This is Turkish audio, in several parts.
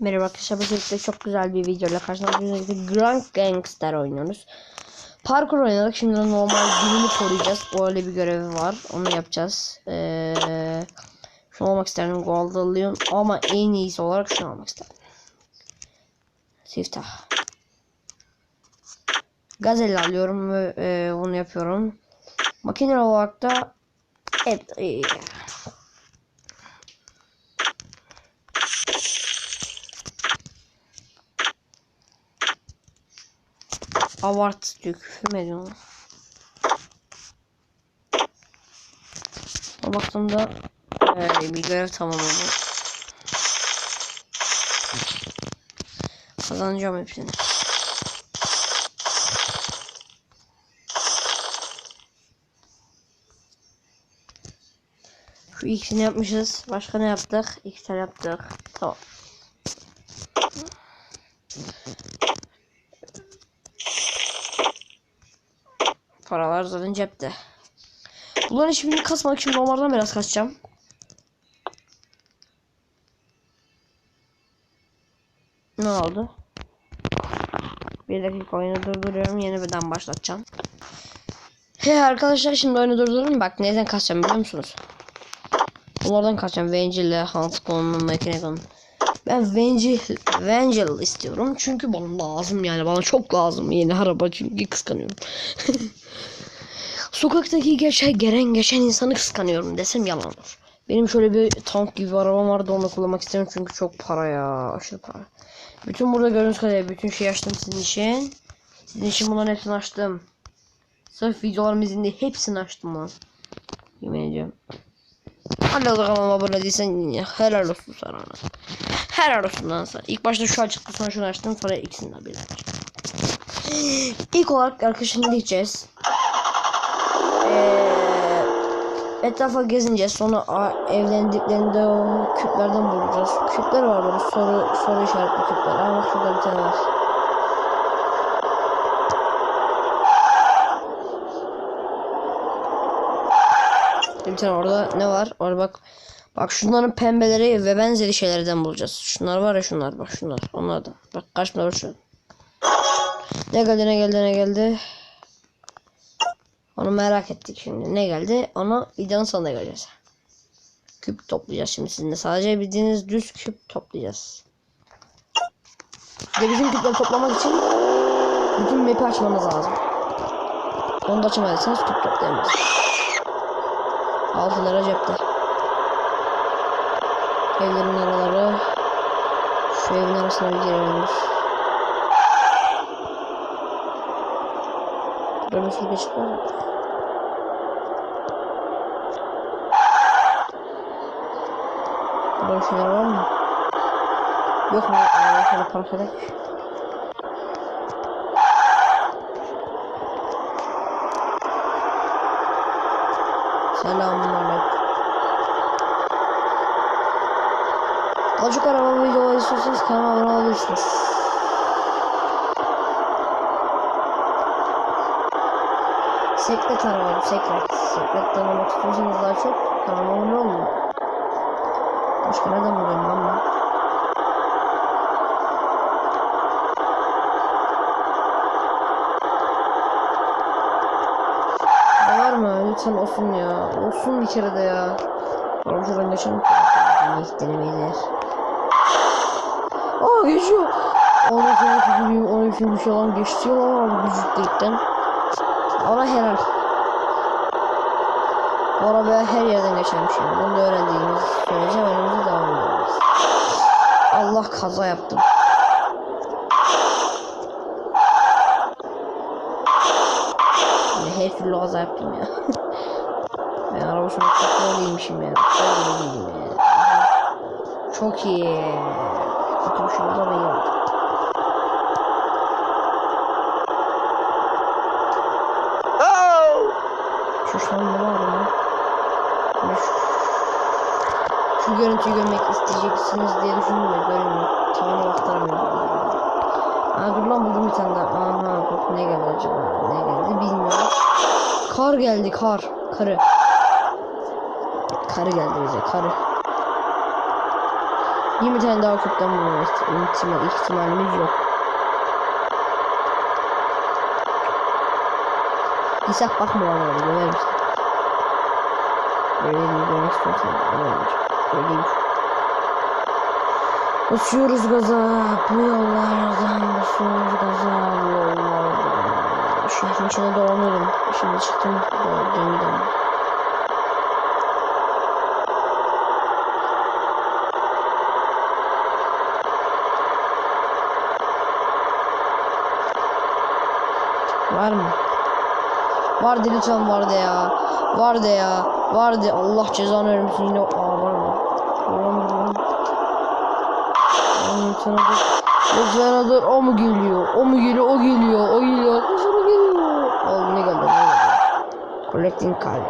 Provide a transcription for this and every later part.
Merhaba arkadaşlar bu şekilde çok güzel bir videoyla karşınızdayız. Grand Gangster oynuyoruz. Parkur oynadık. Şimdi normal birini koruyacağız. Öyle bir görevi var. Onu yapacağız. Ee, şunu olmak isterim. Golden Leon. Ama en iyisi olarak şunu almak isterim. Siftah. Gazel alıyorum ve e, onu yapıyorum. Makine olarak da evet, e, Avart diyor küfür mü ediyor? O baktığımda bir görev tamam oldu. Kazanacağım hepsini. Şu ikisini yapmışız. Başka ne yaptık? İki tane yaptık. Tamam. Paralar zaten cepte. Bunların hiçbirini kasmadık. Şimdi onlardan biraz kasacağım. Ne oldu? Bir dakika oyunu durduruyorum. Yeni birden başlatacağım. He arkadaşlar şimdi oyunu durdururum. Bak neden kasacağım biliyor musunuz? Bunlardan kasacağım. Vangel ile Hans Kon'un makine konun. Ben Vangel, Vangel istiyorum. Çünkü bana lazım yani. Bana çok lazım yeni araba çünkü kıskanıyorum. Sokaktaki geçen gelen geçen insanı kıskanıyorum desem yalan olur. Benim şöyle bir tank gibi bir arabam vardı onu kullanmak istiyorum çünkü çok para ya aşırı para. Bütün burada gördüğünüz kadarıyla bütün şeyi açtım sizin için. Sizin için bunların hepsini açtım. Sırf videolarım izinde hepsini açtım lan. Yemin ediyorum. Hala da kanalıma abone değilsen helal olsun sana. Helal olsun lan sana. İlk başta şu açıktı sonra şunu açtım sonra ikisinden bir açtım. İlk olarak arkadaşını diyeceğiz. Etrafa gezineceğiz. Sonra evlendiklerinde o küplerden bulacağız. Küpler var böyle soru soru işaretli küpler. Aa bak şurada bir tane var. Bir tane orada ne var? Orada bak. Bak şunların pembeleri ve benzeri şeylerden bulacağız. Şunlar var ya şunlar bak şunlar. Onlardan. Bak kaçma şu. Ne geldi ne geldi ne geldi. Onu merak ettik şimdi. Ne geldi? Onu videonun sonunda göreceğiz. Küp toplayacağız şimdi sizinle. Sadece bildiğiniz düz küp toplayacağız. Ve bizim küpleri toplamak için bütün map'i açmanız lazım. Onu da açamadıysanız küp toplayamazsınız. 6 lira cepte. Evlerin araları. Şu evin arasına bir girelim. Burada bir sürü geçit bir şeyler var mı? Yok mu? Aa, şöyle edek. Selamun aleyküm. Azıcık araba videoları istiyorsanız kanalıma abone olabilirsiniz. Sekret arabam, sekret. Sekret tanımak istiyorsanız daha çok kanalıma abone olun. Başka neden bulayım lan ben? Var mı? Lütfen olsun ya. Olsun bir kere de ya. Şuradan geçelim. İyi denemeyiz. Aa geçiyor. Ona sonra tükürüyorum. Ona bir şey bir şey lan geçti abi gücüklelikten. Ona helal. Arabaya her yerden geçermiş yani. Bunu da öğrendiğimiz sürece önümüze devam ediyoruz. Allah kaza yaptım. Yani her türlü kaza yaptım ya. ben araba şunu çok değilmişim ya. Çok değilim ya. Çok iyi. Kötü bir şey ama iyi oldu. Şu an ne var ya? Ya Şu, şu görüntüyü görmek isteyeceksiniz diye düşündüm de göremiyorum. Tavana baktıramıyorum. Aa dur lan buldum bir tane daha. Aha bak ne geldi acaba? Ne geldi bilmiyorum. Kar geldi kar. Karı. Karı geldi bize karı. 20 tane daha kökten bulma ihtimal, ihtimalimiz yok. İshak bakma bana öyle döver misin? Öyle değil görmek istiyorsan Öyleyim. Basıyoruz gaza bu yollardan basıyoruz gaza bu yollardan. Şehrin içine dolanıyorum. Şimdi çıktım dön gidelim. Var mı? Vardı lütfen vardı ya. Vardı ya. Vardı. Allah cezanı vermesin yine. Aa var mı? Ulan dur lan. Lan lütfen dur. O mu geliyor? O mu geliyor? O geliyor. O geliyor. O geliyor. Oğlum ne geldi? Ne geldi? Collecting card.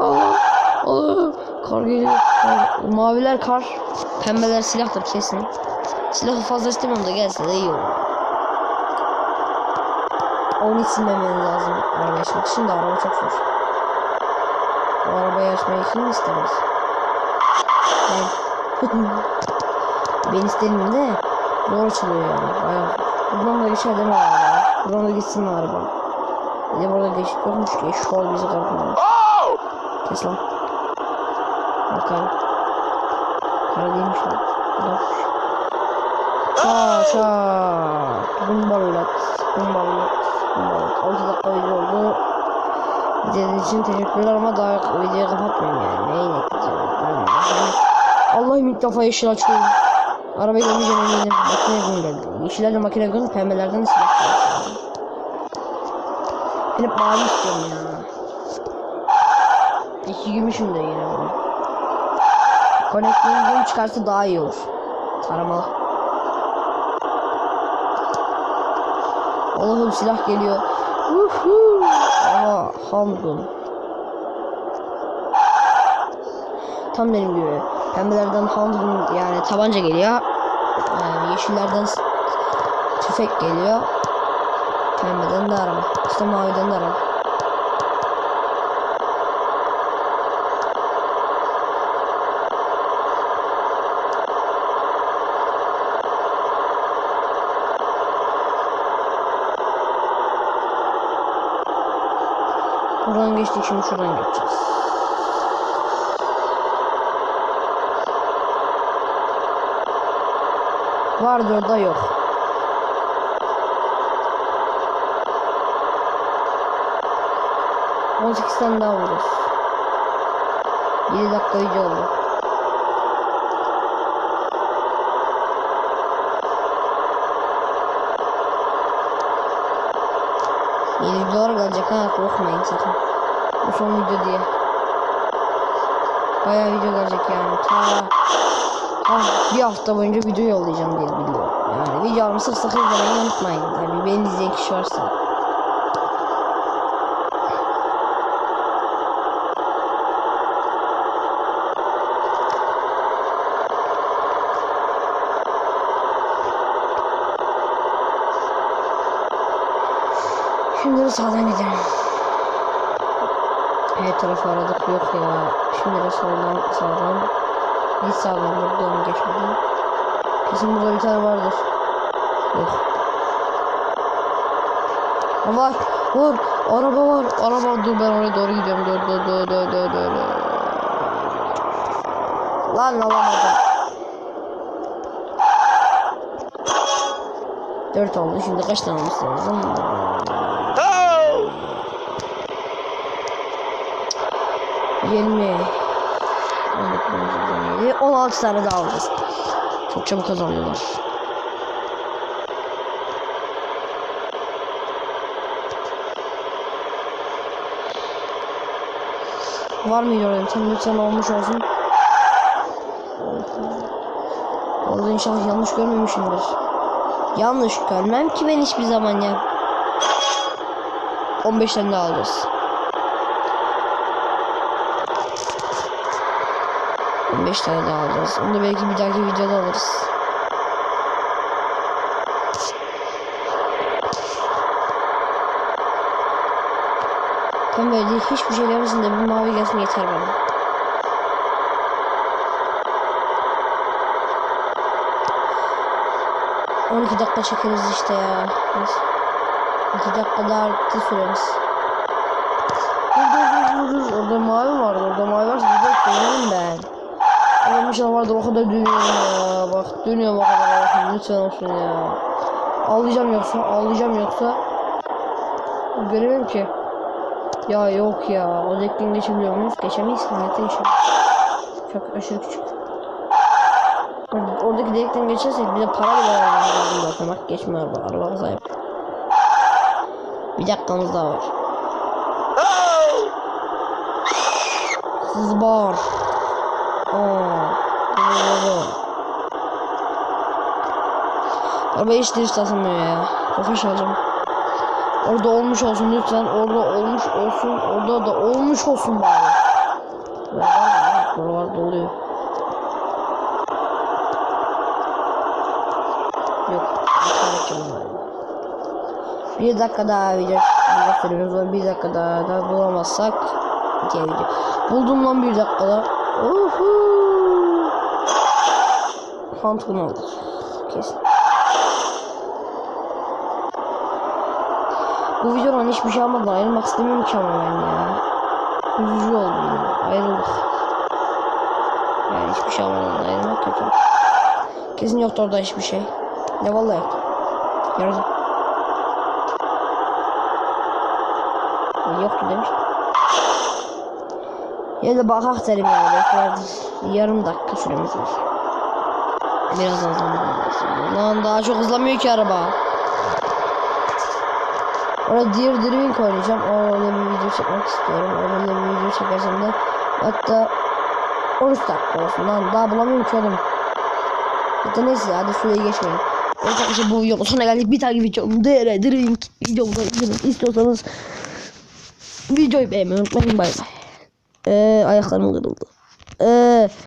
Allah. Allah. Kar geliyor. Kar. Maviler kar. Pembeler silahtır kesin. Silahı fazla istemiyorum da gelse de iyi olur. Onu silmemeniz lazım araba için de araba çok zor. O arabayı açmayı kim istemez? Ben. ben isterim de zor açılıyor yani. Bayağı. Buradan da geçer mi araba? Buradan da gitsin araba? Bir de burada geçit yokmuş ki. Şu an bizi kalkmamış. Kes lan. Bak abi. Kara değilmiş lan. Yokmuş. Şa şa. Bumbalat. Bumbalat. Bumbalat. 6 dakika oldu. İzlediğiniz için teşekkürler ama daha videoyu kapatmayayım yani. Neyin ekleyeceğim? Ben Allah'ım ilk defa yeşil açıyorum. Arabayı görmeyeceğim eminim. Makine gün geldi. Yeşillerle makine gün, pembelerden de silah geldi. Ben hep mavi istiyorum ya. İki gümüşüm de yine bunu. Connecting gün çıkarsa daha iyi olur. Taramalı. Allah'ım silah geliyor. Uhu. Aha handgun. Tam benim gibi. Pembelerden handgun yani tabanca geliyor. Yani yeşillerden s- tüfek geliyor. Pembeden de araba. İşte maviden de araba. Buradan geçtik şimdi şuradan geçeceğiz. Vardı orada yok. On sekiz tane daha vururuz. 7 dakika video oldu. Yeni videolar gelecek ha korkmayın sakın. Bu son video diye. Bayağı video gelecek yani. Ta, ta bir hafta boyunca video yollayacağım diye biliyorum. Yani videolarımı sık sık izlemeyi unutmayın. Tabii beni izleyen kişi varsa. De sağdan gidelim. Her tarafı aradık yok ya. Şimdi de soldan sağdan. Git sağdan buradan geçmeden. Kesin burada bir tane vardır. Yok. Var. Var. Araba var. Araba dur ben oraya doğru gidiyorum. Dur dur dur dur dur dur. dur. Lan alamadım. Dört oldu. Şimdi kaç tane olması lazım? 20 16 tane daha alacağız. Çok çabuk kazanıyorlar. Var mıydı orada? Tam lütfen olmuş olsun. Orada inşallah yanlış görmemişimdir. Yanlış görmem ki ben hiçbir zaman ya. 15 tane daha alacağız. 15 tane daha alacağız. Onu da belki bir dahaki videoda alırız. Tam böyle değil, hiçbir şey gelmesin de bir mavi gelsin yeter bana. 12 dakika çekeriz işte ya. 2 dakika daha arttı süremiz. Dur dur dur dur. Orada mavi vardı. Orada mavi varsa bir dakika ben. İnşallah vardır o kadar dönüyorum ya. Bak dönüyorum o kadar. Bakın lütfen olsun ya. Ağlayacağım yoksa. Ağlayacağım yoksa. Göremem ki. Ya yok ya. O dekten geçebiliyor muyuz? Geçemeyiz. Hayatta geçemeyiz. Çok aşırı küçük. Orada- Oradaki delikten geçersek bir de para bile vermemiz zaten. Bak geçmiyor araba. Araba sahip. Bir dakikamız daha var. Zıbar. Aa. Doğru. Araba hiç diriş taslamıyor ya. Tofaş alacağım. Orada olmuş olsun lütfen. Orada olmuş olsun. Orada da olmuş olsun bari. Buralar doluyor. Yok. açamadım galiba. Bir dakika daha video, var. Bir dakika daha da bulamazsak video. Buldum lan bir dakikada. Uhu. Alır. Kesin. Bu videodan hiçbir şey almadan ayrılmak istemiyorum ki ama ben ya. Üzücü oldu ya. Ayrıldık. Yani hiçbir şey almadan ayrılmak kötü. Kesin yoktu orada hiçbir şey. Ne vallahi yok. Yardım. Yoktu demiş. Ya da bakak derim yani. Yarım dakika süremiz var. Biraz hızlanmamız Lan daha çok hızlanmıyor ki araba. Orada Dear Driving oynayacağım. Orada bir video çekmek istiyorum. Orada bir video çekersem de hatta 13 dakika olsun lan. Daha bulamıyorum ki oğlum. Hatta neyse hadi süreyi geçmeyelim. Evet arkadaşlar bu videonun sonuna geldik. Bir tane videonun DR Driving videomuza izlemek istiyorsanız videoyu beğenmeyi unutmayın. Bay bay. Ee, ayaklarım kırıldı. Ee,